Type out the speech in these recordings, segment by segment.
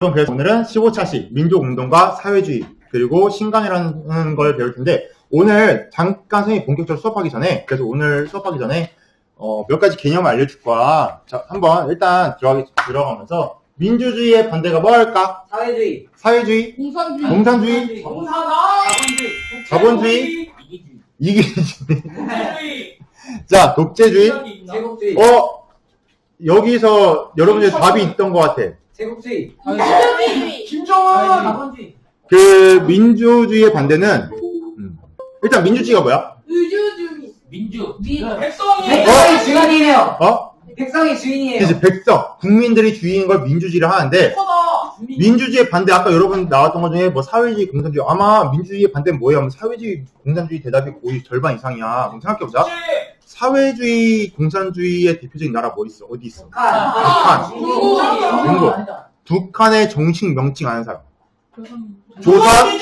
그럼 그래서 오늘은 15차식 민족운동과 사회주의 그리고 신간이라는 걸 배울 텐데 오늘 잠깐 선생님 본격적으로 수업하기 전에 그래서 오늘 수업하기 전에 어, 몇 가지 개념을 알려줄 거야. 자, 한번 일단 들어가, 들어가면서 민주주의의 반대가 뭘까? 사회주의, 사회주의, 공산주의. 공산주의, 공산화. 자본주의, 자본주의, 이기주의. 자, 독재주의. 제국주의, 어, 여기서 여러분들 답이 있던 것 같아. 제국주의, 민주주의. 김정은, 자본주의, 그 민주주의의 반대는 음, 일단 민주주의가 뭐야? 의주주의. 민주. 민. 백성이. 백성이 주인이에요. 어? 백성이 주인이에요. 이제 백성, 국민들이 주인인 걸 민주주의를 하는데 커다. 민주주의의 반대 아까 여러분 나왔던 것 중에 뭐 사회주의, 공산주의 아마 민주주의의 반대는 뭐예요? 하면 사회주의, 공산주의 대답이 거의 절반 이상이야. 그럼 생각해보자. 사회주의, 공산주의의 대표적인 나라 뭐 있어? 어디 있어? 북한, 중국. 중국. 북한의 정식 명칭 아는 사람. 조선.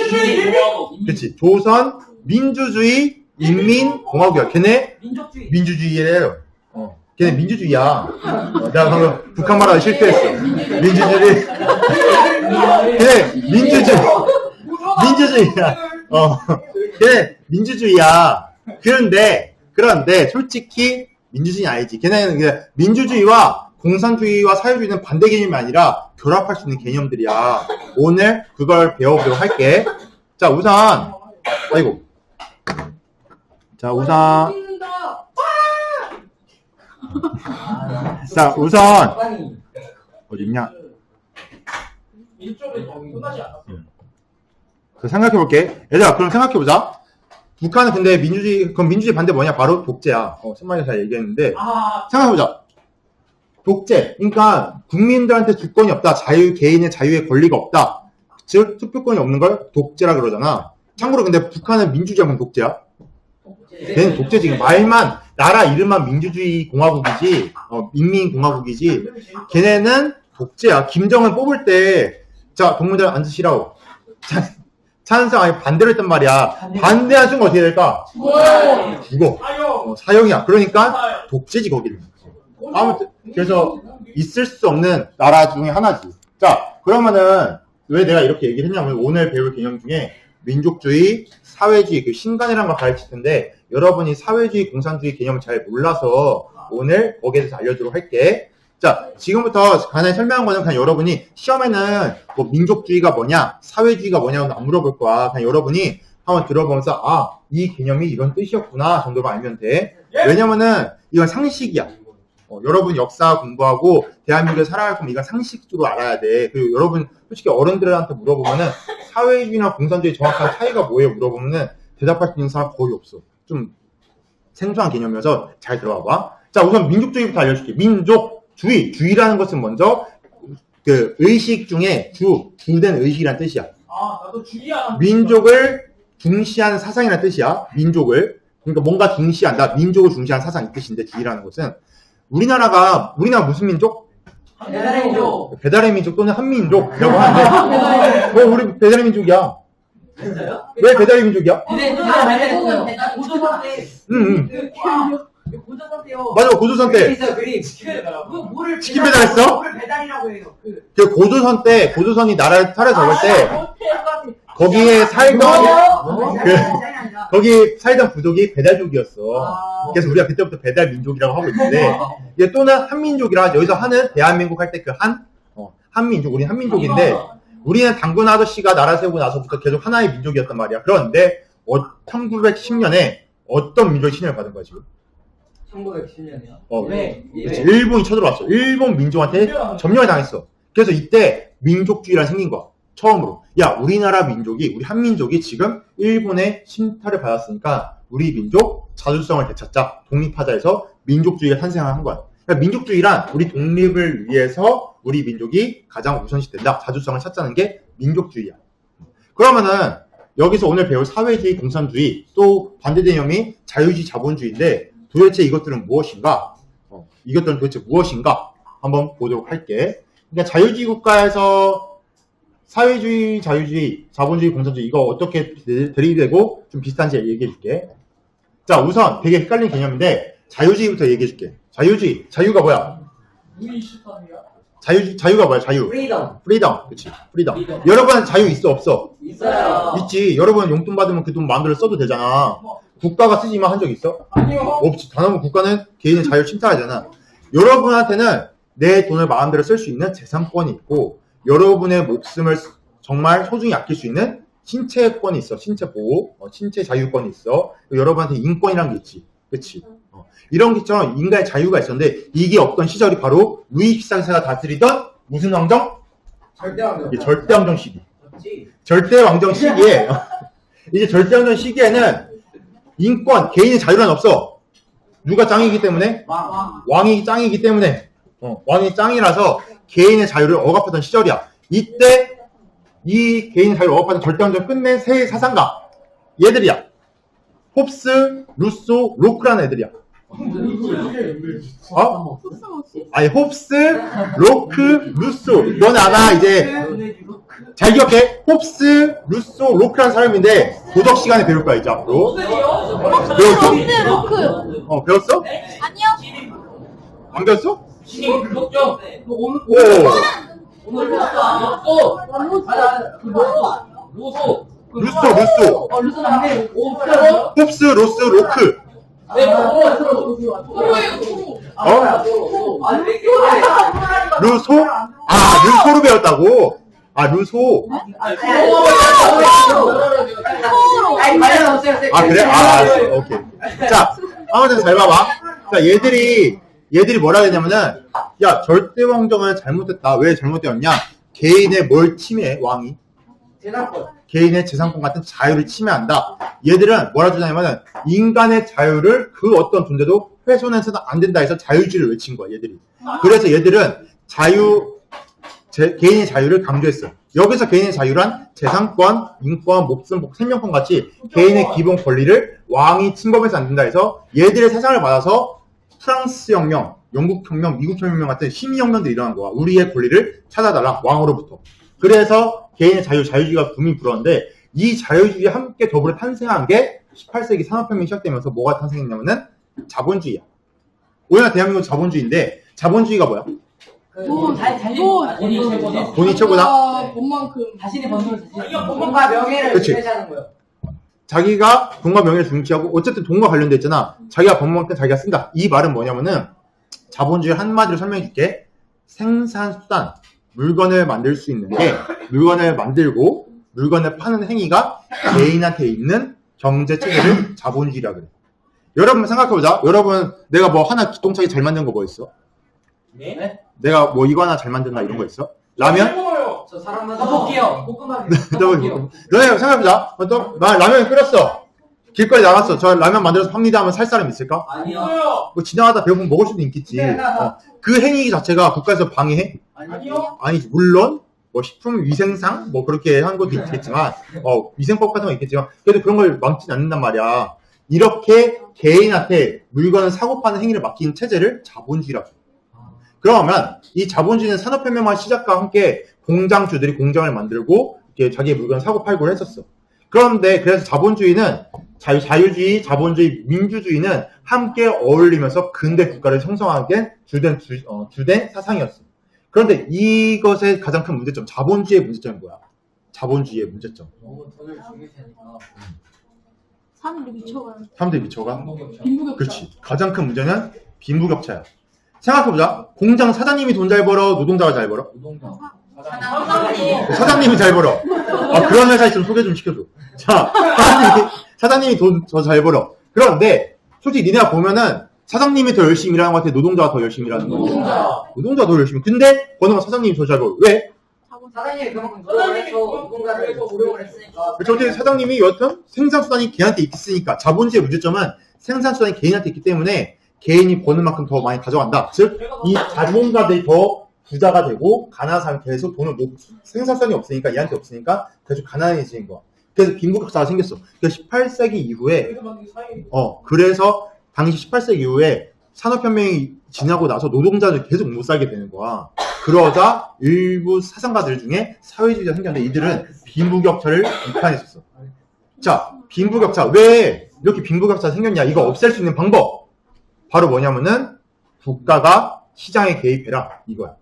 그치. 조선 민주주의 인민공화국이야. 걔네 민족주의, 민주주의래요. 어. 걔네 민주주의야. 어, 내가 방금 북한 말하다 실패했어. 민주주의. 걔네 민주주의. 민주주의야. 어. 걔네 민주주의야. 그런데, 그런데 솔직히 민주주의는 아니지. 걔네는 민주주의와 공산주의와 사회주의는 반대 개념이 아니라 결합할 수 있는 개념들이야. 오늘 그걸 배워보도록 할게. 자, 우선, 아이고. 자, 우선. 자, 우선, 어디 있냐? 일종의 끝나지 않았어. 그 생각해볼게. 얘들아, 그럼 생각해보자. 북한은 근데 민주주의, 그럼 민주주의 반대 뭐냐? 바로 독재야. 어, 승만이 잘 얘기했는데. 아, 생각해보자. 독재. 그러니까 국민들한테 주권이 없다. 자유, 개인의 자유의 권리가 없다. 즉, 투표권이 없는 걸 독재라 그러잖아. 참고로 근데 북한은 민주주의하면 독재야? 걔는 독재지. 말만, 나라 이름만 민주주의 공화국이지, 어, 인민공화국이지. 걔네는 독재야. 김정은 뽑을 때, 자, 동무들 앉으시라고. 찬, 찬성, 아니, 반대로 했단 말이야. 반대한 순간 어떻게 될까? 죽어. 사형. 어, 사형이야. 그러니까. 독재지, 거기는. 아무튼, 그래서, 있을 수 없는 나라 중에 하나지. 자, 그러면은, 왜 내가 이렇게 얘기를 했냐면, 오늘 배울 개념 중에, 민족주의, 사회주의, 그 신간이라는 걸 가르칠 텐데, 여러분이 사회주의, 공산주의 개념을 잘 몰라서, 오늘 거기에 대해서 알려주도록 할게. 자, 지금부터 간단히 설명한 거는 그냥 여러분이 시험에는 뭐 민족주의가 뭐냐, 사회주의가 뭐냐고 안 물어볼 거야. 그냥 여러분이 한번 들어보면서, 아, 이 개념이 이런 뜻이었구나 정도만 알면 돼. 왜냐면은, 이건 상식이야. 어, 여러분 역사 공부하고 대한민국에 살아갈 거면 이건 상식적으로 알아야 돼. 그리고 여러분 솔직히 어른들한테 물어보면은 사회주의나 공산주의 정확한 차이가 뭐예요? 물어보면은 대답할 수 있는 사람 거의 없어. 좀 생소한 개념이어서 잘 들어봐 봐. 자, 우선 민족주의부터 알려줄게. 민족 주의. 주의라는 것은 먼저 그 의식 중에 주, 주된 의식이라는 뜻이야. 아, 나도 주의하는. 민족을 중시하는 사상이라는 뜻이야. 민족을. 그러니까 뭔가 중시한다. 민족을 중시하는 사상 이 뜻인데 주의라는 것은 우리나라가 우리나라 무슨 민족? 배달의 민족. 배달의 민족 또는 한민족이라고 하는데 왜 우리 배달의 민족이야? 진짜요? 왜 배달의 민족이야? 근데 그건 그냥 알고 말했어요. 배달- 고조선 때. 응, 응. 그 고조선 때요. 맞아 고조선 그림 때. 있어요, 그림. 치킨. 그 배달- 배달했어? 배달이라고 해요. 그. 그 고조선 때 고조선이 나라를 탈을 잡을 때 아, 거기에 살던 뭐? 그- 아니라. 거기 살던 부족이 배달족이었어. 아. 그래서 우리가 그때부터 배달 민족이라고 하고 있는데 이게 또는 한민족이라 여기서 한은 대한민국 할 때 그 한, 어, 한민족, 우리 한민족인데 우리는 당군 아저씨가 나라 세우고 나서부터 계속 하나의 민족이었단 말이야. 그런데 어, 1910년에 어떤 민족이侵略받은 거야 지금? 1910년이요. 어, 왜? 그치, 일본이 쳐들어왔어. 일본 민족한테 점령을 당했어. 그래서 이때 민족주의가 생긴 거야. 처음으로. 야, 우리나라 민족이, 우리 한민족이 지금 일본의 침탈을 받았으니까 우리 민족 자주성을 되찾자. 독립하자 해서 민족주의가 탄생한 거야. 그러니까 민족주의란 우리 독립을 위해서 우리 민족이 가장 우선시 된다. 자주성을 찾자는 게 민족주의야. 그러면은 여기서 오늘 배울 사회주의, 공산주의, 또 반대 개념이 자유주의, 자본주의인데 도대체 이것들은 무엇인가? 어, 이것들은 도대체 무엇인가? 한번 보도록 할게. 그러니까 자유주의 국가에서 사회주의, 자유주의, 자본주의, 공산주의 이거 어떻게 대- 대립되고 좀 비슷한지 얘기해 줄게. 자, 우선 되게 헷갈리는 개념인데 자유주의부터 얘기해 줄게. 자유주의, 자유가 뭐야? 자유 자유가 뭐야 자유 프리덤 프리덤 그치 프리덤 프리덤. 여러분 자유 있어 없어 있어요. 있지 여러분 용돈 받으면 그 돈 마음대로 써도 되잖아 국가가 쓰지만 한적 있어? 아니요. 없지. 단하면 국가는 개인의 자유를 침탈하잖아. 여러분한테는 내 돈을 마음대로 쓸 수 있는 재산권이 있고 여러분의 목숨을 정말 소중히 아낄 수 있는 신체권이 있어. 신체 보호 어, 신체 자유권이 있어. 여러분한테 인권이란 게 있지. 그치? 어, 이런 것처럼 인간의 자유가 있었는데 이게 없던 시절이 바로 루이 14세가 다스리던 무슨 왕정? 절대 안 돼. 이게 절대왕정 시기? 절대왕정 시기에 이제 절대왕정 시기에는 인권 개인의 자유란 없어 누가 짱이기 때문에 왕. 왕이 짱이기 때문에 어, 왕이 짱이라서 개인의 자유를 억압하던 시절이야. 이때 이 개인의 자유를 억압하던 절대왕정 끝낸 세 사상가 얘들이야. 홉스, 루소, 로크라는 애들이야. 어? 아니 홉스, 로크, 루소. 너네 알아 이제 잘 기억해. 홉스, 루소, 로크라는 사람인데 도덕 시간에 배울 거야 이제 앞으로. 배웠어? 네, 로크. 어 배웠어? 아니요. 안 배웠어? 오. 오늘 배웠다. 또 완전 루소. 루소, 루소. 어, 루스 안 돼. 오. 홉스, 로스, 로크. 네. 어? 아니 왜 루소? 아, 루소로 배웠다고? 아, 루소. 아, 그래? 아, 알았어. 오케이. 자, 아무튼 잘 봐봐. 자, 얘들이, 얘들이 뭐라 했냐면은, 야, 절대왕정은 잘못했다. 왜 잘못되었냐? 개인의 뭘 침해해, 왕이? 재산권. 개인의 재산권 같은 자유를 침해한다. 얘들은 뭐라 주냐면은, 인간의 자유를 그 어떤 존재도 훼손해서는 안 된다 해서 자유주의를 외친 거야, 얘들이. 그래서 얘들은 자유, 제- 개인의 자유를 강조했어. 여기서 개인의 자유란 재산권, 인권, 목숨, 복, 생명권 같이 개인의 기본 권리를 왕이 침범해서 안 된다 해서 얘들의 세상을 받아서 프랑스 혁명, 영국 혁명, 미국 혁명 같은 시민 혁명들이 일어난 거야. 우리의 권리를 찾아달라 왕으로부터. 그래서 개인의 자유, 자유주의가 불었는데 이 자유주의와 함께 더불어 탄생한 게 18세기 산업혁명이 시작되면서 뭐가 탄생했냐면은 자본주의야. 우리나라 대한민국 자본주의인데 자본주의가 뭐야? 잘 돈. 돈이 최고다. 돈이 최고다? 아, 돈만큼. 자신이 번 돈을 아, 이거 돈과 명예를 그치. 위해서하는 거예요. 자기가 돈과 명예를 중시하고 어쨌든 돈과 관련돼 있잖아. 자기가 번 만큼 자기가 쓴다. 이 말은 뭐냐면은 자본주의 한마디로 설명해 줄게. 생산 수단, 물건을 만들 수 있는 게 물건을 만들고 물건을 파는 행위가 개인한테 있는 경제 체계를 자본주의라 그래. 여러분 생각해보자. 여러분 내가 뭐 하나 기똥차게 잘 만든 거 뭐 있어? 네. 내가 뭐 이거 하나 잘 만든다 이런 거 있어? 라면? 저 사람만 떡볶이요. 볶음밥. 너네 생각해보자. 어, 또, 나 라면 끓였어. 길거리 나갔어. 저 라면 만들어서 팝니다 하면 살 사람 있을까? 아니요. 뭐 지나가다 배고프면 먹을 수도 있겠지. 어, 그 행위 자체가 국가에서 방해해? 아니요. 아니지. 물론 뭐 식품 위생상 뭐 그렇게 한 것도 있겠지만 어, 위생법 같은 건 있겠지만 그래도 그런 걸 막지는 않는단 말이야. 이렇게 개인한테 물건을 사고 파는 행위를 맡긴 체제를 자본주의라고. 그러면 이 자본주의는 산업혁명과 시작과 함께 공장주들이 공장을 만들고 이렇게 자기의 물건을 사고 팔고를 했었어. 그런데 그래서 자본주의는 자유, 자유주의, 자본주의, 민주주의는 함께 어울리면서 근대 국가를 형성하게 주된, 주, 어, 주된 사상이었어. 그런데 이것의 가장 큰 문제점, 자본주의의 문제점이 뭐야? 자본주의의 문제점. 너무 돈을 죽일 테니까. 사람들이 미쳐가요. 사람들이 미쳐가? 빈부격차. 그렇지. 가장 큰 문제는 빈부격차야. 생각해보자. 공장 사장님이 돈 잘 벌어, 노동자가 잘 벌어? 노동자. 사장님. 사장님이 잘 벌어. 아, 그런 회사 있으면 소개 좀 시켜줘. 자, 사장님이, 사장님이 돈 더 잘 벌어. 그런데, 솔직히 니네가 보면은, 사장님이 더 열심히 일하는 것 같아? 노동자가 더 열심히 일하는 거 같아? 노동자. 노동자가 더 열심히. 근데, 건 사장님이 더 잘 벌어. 왜? 사장님이 그만큼 노력을 해서 누군가를 고용을 했으니까. 그렇죠. 사장님이 여튼 생산수단이 개인한테 있으니까, 자본주의 문제점은 생산수단이 개인한테 있기 때문에, 개인이 버는 만큼 더 많이 가져간다. 즉, 이 자본가들이 더 부자가 되고 가난한 사람이 계속 돈을 못 생산성이 없으니까 얘한테 없으니까 계속 가난해지는 거야. 그래서 빈부격차가 생겼어. 그래서 18세기 이후에 어 그래서 당시 18세기 이후에 산업혁명이 지나고 나서 노동자들 계속 못 살게 되는 거야. 그러자 일부 사상가들 중에 사회주의가 생겼는데 이들은 빈부격차를 비판했었어. 자, 빈부격차 왜 이렇게 빈부격차가 생겼냐? 이거 없앨 수 있는 방법 바로 뭐냐면은 국가가 시장에 개입해라 이거야.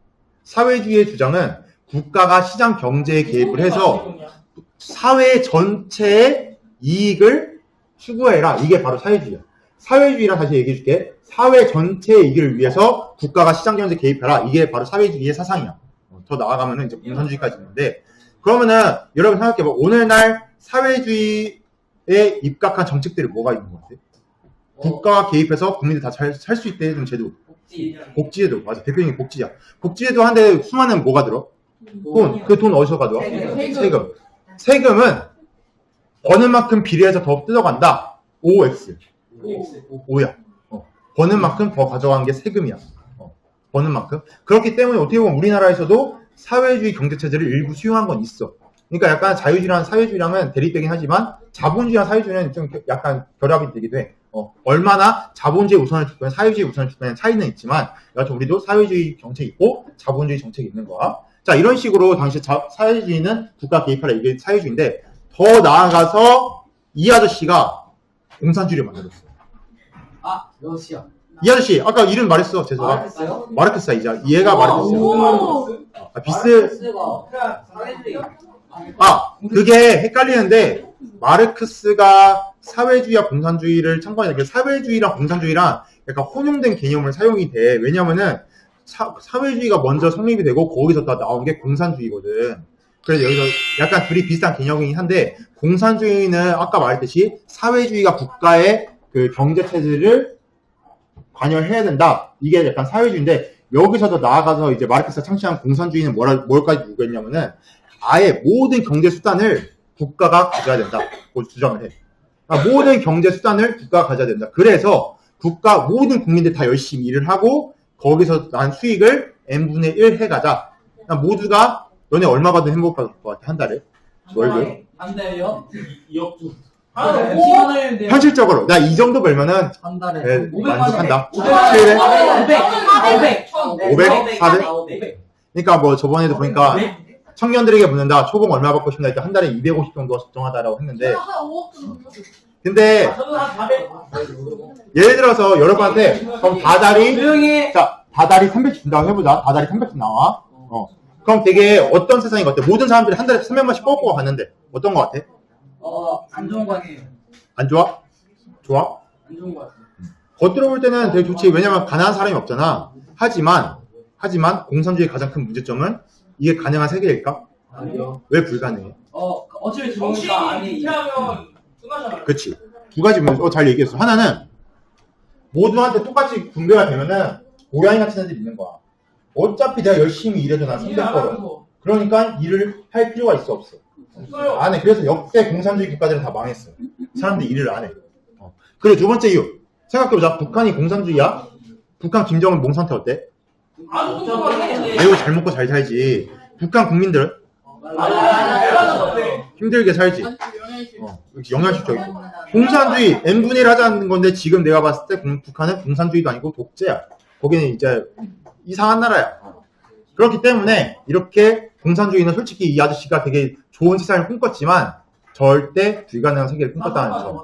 사회주의의 주장은 국가가 시장 경제에 개입을 해서 사회 전체의 이익을 추구해라. 이게 바로 사회주의야. 사회주의란 다시 얘기해 줄게. 사회 전체의 이익을 위해서 국가가 시장 경제에 개입해라. 이게 바로 사회주의의 사상이야. 어, 더 나아가면은 이제 공산주의까지 있는데 그러면은 여러분 생각해 봐. 오늘날 사회주의에 입각한 정책들이 뭐가 있는 것 같아? 국가가 개입해서 국민들 다 살 수 있게 해주는 제도. 복지. 복지제도. 맞아. 대표적인 복지야. 복지제도 한데 수많은 뭐가 들어? 돈. 그 돈 어디서 가져와? 세금. 세금. 세금은 버는 만큼 비례해서 더 뜯어간다. OX. O야. 어. 버는 만큼 더 가져가는 게 세금이야. 어. 버는 만큼. 그렇기 때문에 어떻게 보면 우리나라에서도 사회주의 경제체제를 일부 수용한 건 있어. 그러니까 약간 자유주의랑 사회주의랑은 대립되긴 하지만 자본주의랑 사회주의는 좀 약간 결합이 되기도 해. 어, 얼마나 자본주의 우선을 줄 거냐, 사회주의 우선을 줄 거냐는 차이는 있지만, 여하튼 우리도 사회주의 정책이 있고, 자본주의 정책이 있는 거야. 자, 이런 식으로 당시 자- 사회주의는 국가 개입하라 이게 사회주의인데, 더 나아가서 이 아저씨가 공산주의를 만들었어 요. 아. 이 아저씨, 아까 이름 말했어, 재석아. 알았어요? 마르크스야, 이제. 얘가 마르크스야. 오. 아, 비스, 스가 사회주의. 아, 그게 헷갈리는데, 마르크스가 사회주의와 공산주의를 참고하는 게 사회주의랑 공산주의랑 약간 혼용된 개념을 사용이 돼. 왜냐면은 사, 사회주의가 먼저 성립이 되고 거기서 다 나온 게 공산주의거든. 그래서 여기서 약간 둘이 비슷한 개념이긴 한데 공산주의는 아까 말했듯이 사회주의가 국가의 그 경제 체제를 관여해야 된다. 이게 약간 사회주의인데 여기서 더 나아가서 이제 마르크스가 창시한 공산주의는 뭐라 뭘까지 누구했냐면은 아예 모든 경제 수단을 국가가 가져야 된다. 고 주장을 해. 아, 모든 경제 수단을 국가가 가져야 된다. 그래서 국가 모든 국민들 다 열심히 일을 하고 거기서 난 수익을 n분의 1 해가자. 그냥 모두가 너네 얼마 받으면 행복할 것 같아 한 달에 월급. 한 달요? 2억 주. 한 달에 오! 원을 현실적으로 나 이 정도 벌면은 한 달에 네, 500만 만족한다. 원. 700? 500. 500. 500? 400? 500. 그러니까 뭐 저번에도 보니까 네. 청년들에게 묻는다. 초봉 얼마 받고 싶나 했더니 한 달에 250 정도가 적정하다라고 했는데 한 5억 정도. 근데 저는 한 400. 예를 들어서 여러분한테 그럼 다달이 조용히. 자, 다달이 300씩 준다고 해보자. 다달이 300씩 나와. 어. 그럼 되게 어떤 세상인 것 같아? 모든 사람들이 한 달에 300만씩 뽑고 갔는데 어떤 것 같아? 어, 안 좋은 거 아니에요. 안 좋아? 좋아? 안 좋은 거 같아요. 겉으로 볼 때는 되게 좋지. 왜냐면 가난한 사람이 없잖아. 하지만, 하지만 공산주의의 가장 큰 문제점은 이게 가능한 세계일까? 아니요. 왜 불가능해? 어, 어차피 혹시 들어오니까 이렇게 하면 끝나잖아요. 그치. 두 가지 문제, 어, 잘 얘기했어. 하나는 모두한테 똑같이 분배가 되면은 고양이 같은 애들이 있는 거야. 어차피 내가 열심히 일해도 난300 벌어. 그러니까 일을 할 필요가 있어 없어. 없어요. 안 해. 그래서 역대 공산주의 국가들은 다 망했어. 사람들이 일을 안 해. 어. 그리고 두 번째 이유. 생각해보자. 북한이 공산주의야? 북한 김정은 몽 상태 어때? 아유, 잘 먹고 잘 살지. 북한 국민들? 힘들게 살지. 어, 영향식적이고. 공산주의, n분의 1 하자는 건데 지금 내가 봤을 때 공- 북한은 공산주의도 아니고 독재야. 거기는 이제 이상한 나라야. 그렇기 때문에 이렇게 공산주의는 솔직히 이 아저씨가 되게 좋은 세상을 꿈꿨지만 절대 불가능한 세계를 꿈꿨다는 점.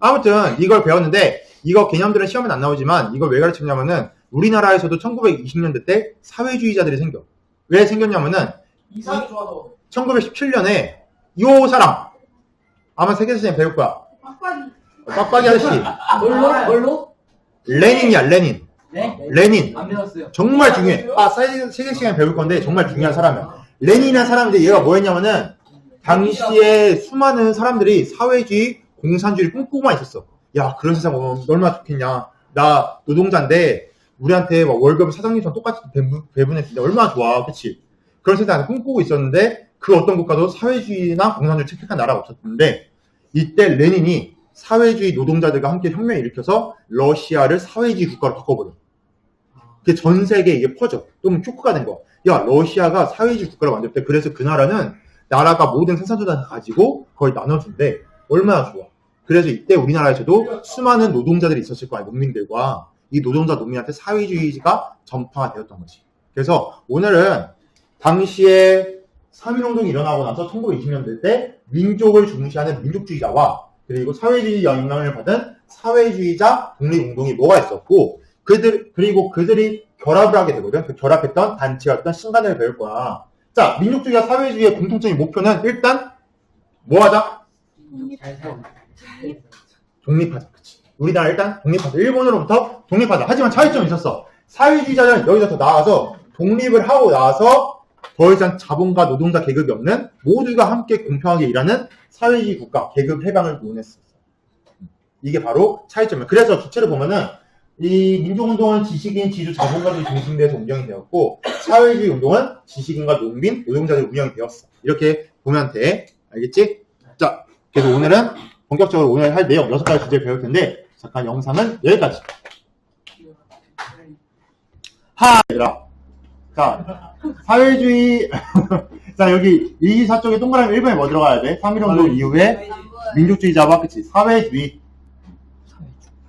아무튼 이걸 배웠는데 이거 개념들은 시험에 안 나오지만 이걸 왜 가르쳤냐면은 우리나라에서도 1920년대 때 사회주의자들이 생겨. 왜 생겼냐면은 이상이 좋아서. 1917년에 요 사람 아마 세계사전에 배울 거야. 빡빡이. 빡빡이 아저씨 뭘로? 뭘로? 레닌이야 레닌 네? 레닌. 안 배웠어요. 정말 중요해. 아 세계, 세계 시간에 배울 건데 정말 중요한 사람이야 레닌이라는 사람인데 얘가 뭐였냐면은 당시에 수많은 사람들이 사회주의 공산주의를 꿈꾸고만 있었어. 야 그런 세상 오면 얼마나 좋겠냐. 나 노동자인데 우리한테 막 월급을 사장님처럼 똑같이 배분, 배분해주는데 얼마나 좋아. 그치? 그런 세상을 꿈꾸고 있었는데 그 어떤 국가도 사회주의나 공산주의를 채택한 나라가 없었는데 이때 레닌이 사회주의 노동자들과 함께 혁명을 일으켜서 러시아를 사회주의 국가로 바꿔버려. 그게 전 세계에 이게 퍼져. 그러면 쇼크가 된 거야. 야, 러시아가 사회주의 국가를 만들었대. 그래서 그 나라는 나라가 모든 생산수단을 가지고 거의 나눠준대. 얼마나 좋아. 그래서 이때 우리나라에서도 수많은 노동자들이 있었을 거야, 농민들과. 이 노동자 농민한테 사회주의가 전파가 되었던 거지. 그래서 오늘은 당시에 3.1운동이 일어나고 나서 1920년대 때 민족을 중시하는 민족주의자와 그리고 사회주의 영향을 받은 사회주의자 독립운동이 뭐가 있었고 그들 그리고 그들이 결합을 하게 되거든. 그 결합했던 단체였던 신간을 배울 거야. 자, 민족주의와 사회주의의 공통적인 목표는 일단 뭐 하자? 독립하자. 그치. 우리나라 일단 독립하자. 일본으로부터 독립하자. 하지만 차이점이 있었어. 사회주의자는 여기서 더 나아가서 독립을 하고 나서 더 이상 자본가 노동자 계급이 없는 모두가 함께 공평하게 일하는 사회주의 국가 계급 해방을 논했었어. 이게 바로 차이점이야. 그래서 주체를 보면은 이 민족운동은 지식인, 지주, 자본가들이 중심돼서 운영이 되었고 사회주의 운동은 지식인과 농민, 노동자들이 운영이 되었어. 이렇게 보면 돼. 알겠지? 자, 그래서 오늘은 본격적으로 오늘 할 내용 여섯 가지 주제를 배울 텐데 잠깐 영상은 여기까지. 하 얘들아. 자, 사회주의 자 여기 이사쪽에 동그라미 1번에 뭐 들어가야 돼? 3.1운동 이후에 민족주의자와 그치 사회주의.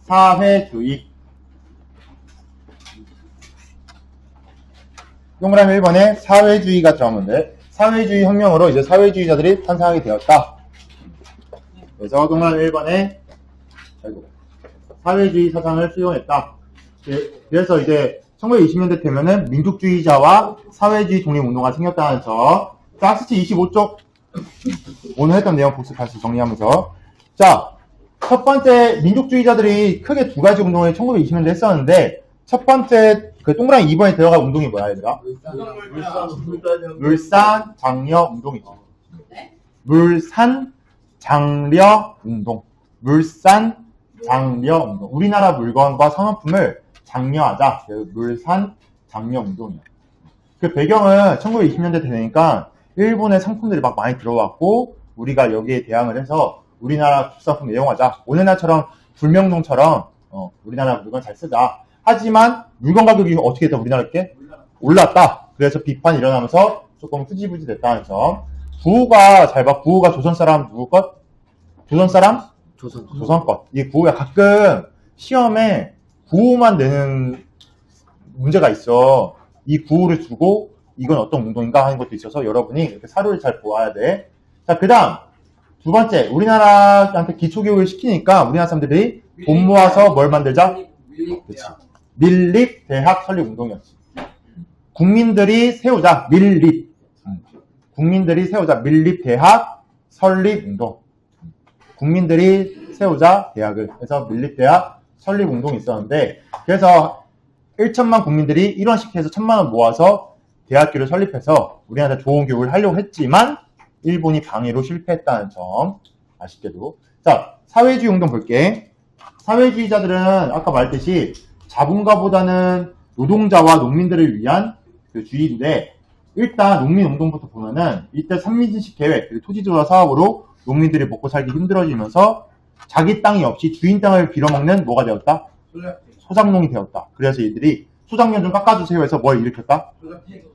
사회주의. 동그라미 1번에 사회주의가 들어가면 돼. 사회주의 혁명으로 이제 사회주의자들이 탄생하게 되었다. 그래서 동그라미 1번에 아이고, 사회주의 사상을 수용했다. 예, 그래서 이제 1920년대 되면은 민족주의자와 사회주의 독립운동가 생겼다는 점. 자, 학습지 25쪽. 오늘 했던 내용 복습하시 정리하면서. 자, 첫 번째 민족주의자들이 크게 두 가지 운동을 1920년대 했었는데, 첫 번째 그 동그라미 2번에 들어갈 운동이 뭐야, 얘들아? 물산 장려 운동이죠. 물산 장려 운동. 물산 장려 운동. 우리나라 물건과 상업품을 장려하자. 그 물산 장려 운동이야. 그 배경은 1920년대 되니까 일본의 상품들이 막 많이 들어왔고 우리가 여기에 대항을 해서 우리나라 국산품 이용하자. 오늘날처럼 불명동처럼 어, 우리나라 물건 잘 쓰자. 하지만 물건 가격이 어떻게 됐다 우리나라 게 올랐다. 그래서 비판이 일어나면서 조금 흐지부지 됐다는 점. 구호가 잘 봐. 구호가 조선 사람 누구 것? 조선 사람? 조선. 조선 것. 이 구호가 가끔 시험에 구호만 내는 문제가 있어. 이 구호를 주고 이건 어떤 운동인가 하는 것도 있어서 여러분이 이렇게 사료를 잘 보아야 돼. 자, 그 다음. 두 번째, 우리나라한테 기초교육을 시키니까 우리나라 사람들이 돈 모아서 뭘 만들자? 그치. 밀립 대학 설립 운동이었지. 국민들이 세우자. 밀립. 음. 국민들이 세우자. 밀립 대학 설립 운동. 국민들이 세우자 대학을. 그래서 밀립 대학 설립 운동이 있었는데, 그래서 1천만 국민들이 1원씩 해서 천만 원 모아서 대학교를 설립해서 우리나라 좋은 교육을 하려고 했지만, 일본이 방해로 실패했다는 점. 아쉽게도. 자, 사회주의 운동 볼게. 사회주의자들은 아까 말했듯이 자본가보다는 노동자와 농민들을 위한 그 주의인데, 일단 농민운동부터 보면은 이때 삼민진식 계획, 그리고 토지조사 사업으로 농민들이 먹고 살기 힘들어지면서 자기 땅이 없이 주인 땅을 빌어먹는 뭐가 되었다? 소작농이 되었다. 그래서 이들이 소작농 좀 깎아주세요 해서 뭘 일으켰다?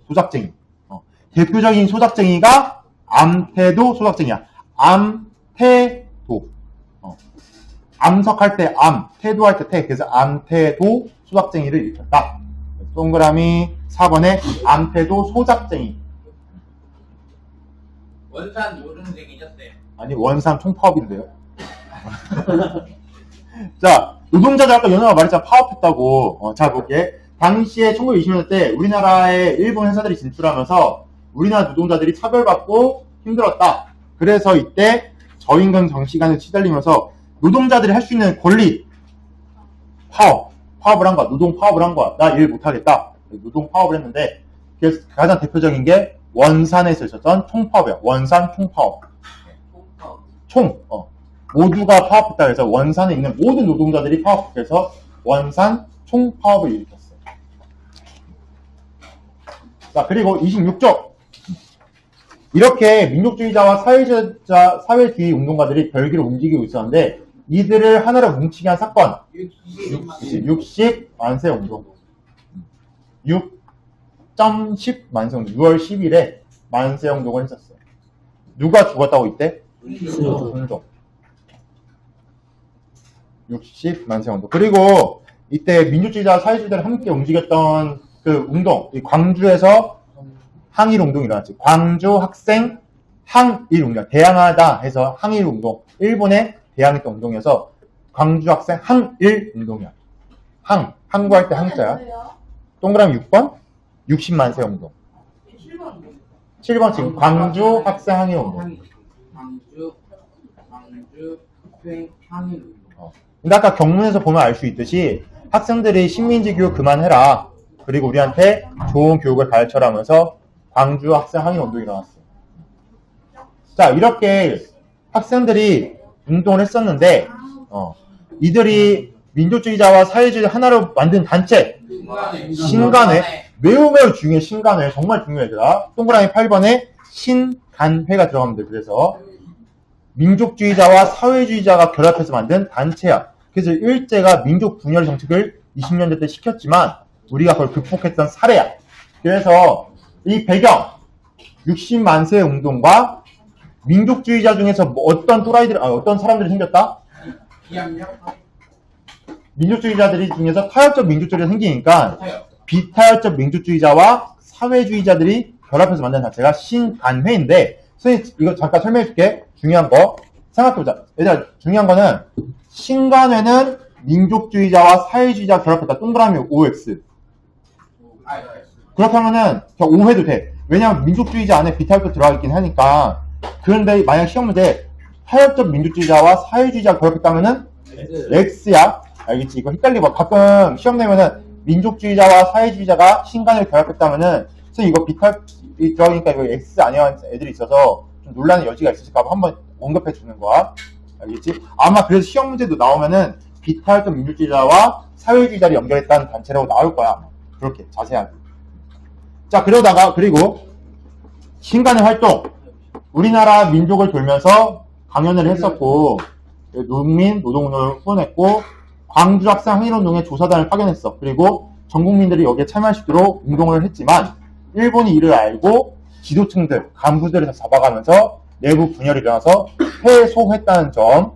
소작쟁이. 어. 대표적인 소작쟁이가 암태도 소작쟁이야. 암태도. 어. 암석할 때 암, 태도할 때 태. 그래서 암태도 소작쟁이를 일으켰다. 동그라미 4번에 암태도 소작쟁이. 원산 요른쟁이셨어요. 아니 원산 총파업인데요. 자 노동자들 아까 연호가 말했잖아 파업했다고. 어, 자 볼게. 당시에 1920년대 때 우리나라에 일본 회사들이 진출하면서 우리나라 노동자들이 차별받고 힘들었다. 그래서 이때 저임금 정시간을 치달리면서 노동자들이 할 수 있는 권리 파업 파업을 한 거야. 노동 파업을 한 거야. 나 일 못하겠다. 노동 파업을 했는데 그래서 가장 대표적인 게 원산에서 있었던 총파업이야. 원산 총파업. 총, 어, 모두가 파업했다 해서 원산에 있는 모든 노동자들이 파업해서 원산 총파업을 일으켰어요. 자, 그리고 26조. 이렇게 민족주의자와 사회주의자, 사회주의 운동가들이 별개로 움직이고 있었는데, 이들을 하나로 뭉치게 한 사건. 60 만세 운동. 6.10 만세 운동. 6월 10일에 만세 운동을 했었어요. 누가 죽었다고 이때? 순종. 60 만세 운동. 그리고 이때 민주주의자 사회주의자를 함께 움직였던 그 운동, 이 광주에서 항일 운동이 일어났지. 광주 학생 항일 운동, 대항하다 해서 항일 운동. 일본에 대항했던 운동이어서 광주 학생 항일 운동이야. 항, 항구할 때 항자야. 동그라미 6번 60만세 운동 7번 지금 광주 학생 항의 운동 광주 광주 학생 항의 운동. 근데 아까 경문에서 보면 알 수 있듯이 학생들이 식민지 교육 그만해라. 그리고 우리한테 좋은 교육을 가르쳐라면서 광주 학생 항의 운동이 일어났어요. 자, 이렇게 학생들이 운동을 했었는데, 어, 이들이 민족주의자와 사회주의 하나로 만든 단체, 신간회. 매우 매우 중요해, 신간회. 정말 중요해더라. 동그라미 8번에 신간회가 들어가면 돼. 그래서 민족주의자와 사회주의자가 결합해서 만든 단체야. 그래서 일제가 민족 분열 정책을 20년대 때 시켰지만 우리가 그걸 극복했던 사례야. 그래서 이 배경 60만세 운동과 민족주의자 중에서 뭐 어떤 또라이들, 아, 어떤 사람들이 생겼다? 민족주의자들이 중에서 타협적 민족주의가 생기니까. 비타협적 민족주의자와 사회주의자들이 결합해서 만든 자체가 신간회인데 선생님 이거 잠깐 설명해 줄게 중요한 거 생각해보자 얘들아 중요한 거는 신간회는 민족주의자와 사회주의자 결합했다 동그라미 OX 그렇게 하면은 그냥 오해도 돼 왜냐면 민족주의자 안에 비타협도 들어가 있긴 하니까 그런데 만약 시험 문제 타협적 민족주의자와 사회주의자 결합했다면은 X야. 알겠지? 이거 헷갈리고 가끔 시험 내면은 민족주의자와 사회주의자가 신간을 결합했다면은 선생님 이거 이 들어가니까 이거 X 아니야 애들이 있어서 좀 논란의 여지가 있으실까 봐 한번 언급해 주는 거야. 알겠지? 아마 그래서 시험 문제도 나오면은 비탈적 민족주의자와 사회주의자를 연결했다는 단체라고 나올 거야. 그렇게 자세하게. 자 그러다가 그리고 신간의 활동 우리나라 민족을 돌면서 강연을 했었고 농민 노동운동을 후원했고 광주 학생 항일운동에 조사단을 파견했어. 그리고 전 국민들이 여기에 참여할 수 있도록 운동을 했지만 일본이 이를 알고 지도층들, 간부들을 다 잡아가면서 내부 분열이 일어나서 해소했다는 점.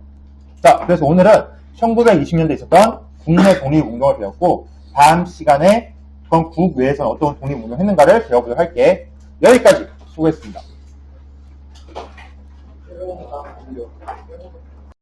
자, 그래서 오늘은 1920년대에 있었던 국내 독립운동을 배웠고 다음 시간에 그건 국외에서는 어떤 독립운동을 했는가를 배워보도록 할게. 여기까지 수고했습니다.